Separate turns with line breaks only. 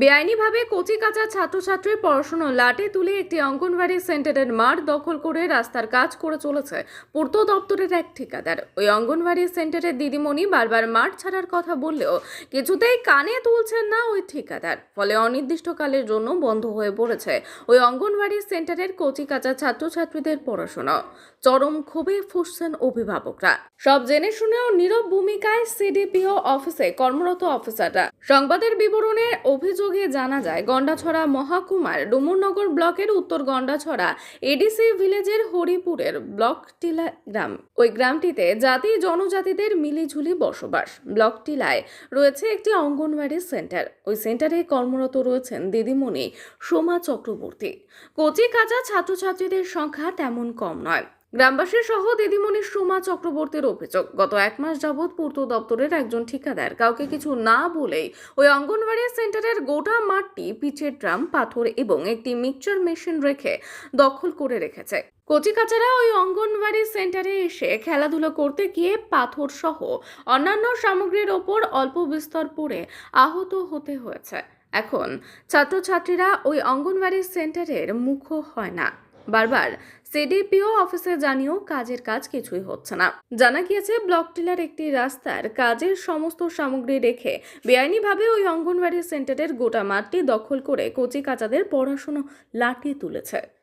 বেআইনিভাবে কচি কাঁচা ছাত্রছাত্রীর পড়াশুনো লাটে তুলে একটি অঙ্গনওয়াড়ি সেন্টারের মাঠ দখল করে রাস্তার কাজ করে চলেছে পূর্ত দপ্তরের এক ঠিকাদার। ওই অঙ্গনওয়াড়ি সেন্টারের দিদিমণি বারবার মাঠ ছাড়ার কথা বললেও কিছুতেই কানে তুলছেন না ওই ঠিকাদার। ফলে অনির্দিষ্টকালের জন্য বন্ধ হয়ে পড়েছে ওই অঙ্গনওয়াড়ি সেন্টারের কচি কাঁচা ছাত্রছাত্রীদের পড়াশোনা। চরম ক্ষোভে ফুসছেন অভিভাবকরা। সব জেনে শুনেও নীরব ভূমিকায় সিডিপিও অফিসে কর্মরত অফিসাররা। সংবাদের বিবরণে অভিযোগে জানা যায়, গন্ডাছড়া মহাকুমার ডুমুরনগর ব্লকের উত্তর গন্ডাছড়া এডিসি ভিলেজের হরিপুরের ব্লক টিলা গ্রাম। ওই গ্রামটিতে জাতি জনজাতিদের মিলিঝুলি বসবাস। ব্লক টিলায় রয়েছে একটি অঙ্গনওয়াড়ি সেন্টার। ওই সেন্টারে কর্মরত রয়েছেন দিদিমণি সোমা চক্রবর্তী। কচি কাঁচা ছাত্রছাত্রীদের সংখ্যা তেমন কম নয়। গ্রামবাসী সহ দিদিমণি সোমা চক্রবর্তীর অভিযোগ, গত এক মাস যাবৎ পূর্ত দপ্তরের একজন ঠিকাদার কাউকে কিছু না বলেই ওই অঙ্গনওয়াড়ি সেন্টারের গোটা মাঠটি পিচের ড্রাম, পাথর এবং একটি মিক্সচার মেশিন রেখে দখল করে রেখেছে। কচিকাচারা ওই অঙ্গনওয়াড়ি সেন্টারে এসে খেলাধুলো করতে গিয়ে পাথর সহ অন্যান্য সামগ্রীর ওপর অল্প বিস্তর পড়ে আহত হতে হয়েছে। এখন ছাত্রছাত্রীরা ওই অঙ্গনওয়াড়ি সেন্টারের মুখও হয় না। বারবার। সিডিপিও অফিসে জানিয়েও কাজের কাজ কিছুই হচ্ছে না। জানা গিয়েছে, ব্লক টিলার একটি রাস্তার কাজের সমস্ত সামগ্রী রেখে বেআইনিভাবে ওই অঙ্গনওয়াড়ি সেন্টারের গোটা মাঠটি দখল করে কচি কাচাদের পড়াশুনো লাঠি তুলেছে।